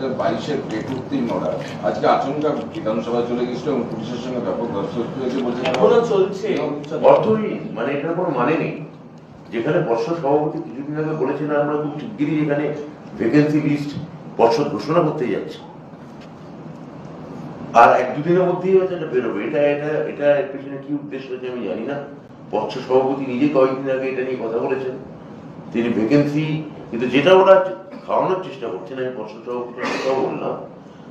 হাজার বাইশের ডেট উত্তীর্ণ ওরা আজকে আচমকা বিধানসভায় চলে গেছিল এবং পুলিশের সঙ্গে ব্যাপক ধস্তাধস্তি হয়েছে বলছে এখনও চলছে। অর্থহীন মানে এটার কোনো মানে নেই। যেখানে পর্ষদ সভাপতি কিছুদিন আগে বলেছেন আমরা খুব শিগগিরই এখানে ভ্যাকেন্সি লিস্ট পর্ষদ ঘোষণা করতে যাচ্ছে। আর এক দুদিনের মধ্যেই হয়তো এটা বেরোবে। এটা এটা এটা এর পেছনে কি উদ্দেশ্য আছে আমি জানি না। পর্ষদ সভাপতি নিজে কয়েকদিন আগে এটা নিয়ে কথা বলেছেন। তিনি ভ্যাকেন্সি কিন্তু যেটা ওরা খাওয়ানোর চেষ্টা করছেন আমি কথাও বললাম।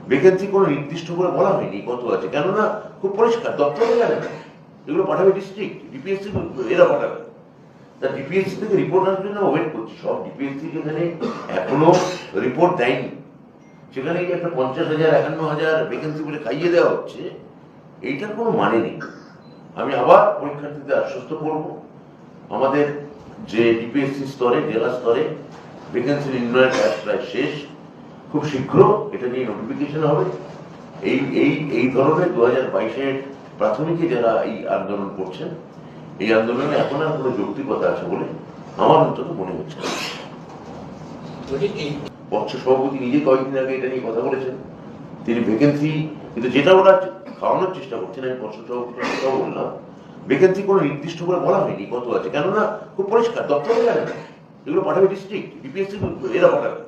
ভ্যাকেন্সি কোনো নির্দিষ্ট করে বলা হয়নি কত আছে, কেননা খুব পরিষ্কার, দপ্তরে যাবে না। এগুলো পাঠাবে ডিস্ট্রিক্ট ডিপিএসসি এরা পাঠাবে। তা ডিপিএসসি থেকে রিপোর্ট আসবে না ওয়েট করছি, সব ডিপিএসসি যেখানে এখনও রিপোর্ট দেয়নি। সেখানে একটা পঞ্চাশ হাজার, একান্ন হাজার ভ্যাকেন্সি বলে খাইয়ে দেওয়া হচ্ছে, এইটার কোনো মানে নেই। আমি আবার পরীক্ষার্থীদের আশ্বস্ত করব। আমাদের যে ডিপিএসসি স্তরে, জেলা স্তরে ভ্যাকেন্সি নির্ণয়ের কাজ প্রায় শেষ খুব শীঘ্র এটা নিয়ে নোটিফিকেশন হবে। এই এই এই ধরনের দু হাজার বাইশের প্রাথমিকে যারা এই আন্দোলন করছেন, এই আন্দোলনে এখন আর কোনো যৌক্তিকতা আছে বলে আমার অন্তত মনে হচ্ছে। পক্ষ সভাপতি নিজে কয়েকদিন আগে এটা নিয়ে কথা বলেছেন। তিনি ভ্যাকেন্সি কিন্তু যেটা ওরা খাওয়ানোর চেষ্টা করছেন, আমি পক্ষ সভাপতির কথাও বললাম ভ্যাকেন্সি কোনো নির্দিষ্ট করে বলা হয়নি কত আছে, কেননা খুব পরিষ্কার দপ্তরে যাবে না। এগুলো পাঠাবে ডিস্ট্রিক্ট ডিপিএসসি এরা পাঠাবে।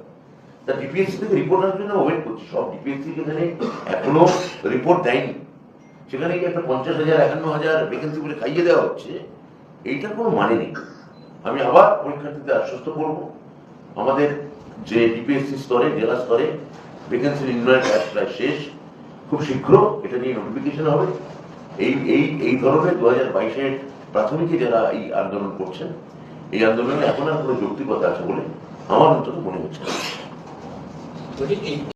তা ডিপিএসসি থেকে রিপোর্ট আসবে না ওয়েট করছি, সব ডিপিএসসি যেখানে এখনও রিপোর্ট দেয়নি, সেখানে একটা পঞ্চাশ হাজার, একান্ন হাজার ভ্যাকেন্সি বলে খাইয়ে দেওয়া হচ্ছে এইটার কোনো মানে নেই। আমি আবার পরীক্ষার্থীদের আশ্বস্ত করব, আমাদের যে ডিপিএসসি স্তরে, জেলা স্তরে ভ্যাকেন্সি নির্ণয়ের কাজ প্রায় শেষ, খুব শীঘ্র এটা নিয়ে নোটিফিকেশন হবে। এই এই এই ধরনের দু হাজার বাইশের প্রাথমিকে যারা এই আন্দোলন করছেন এই আন্দোলনে এখন আর কোনো যৌক্তিকতা আছে বলে আমার অন্তত মনে হচ্ছে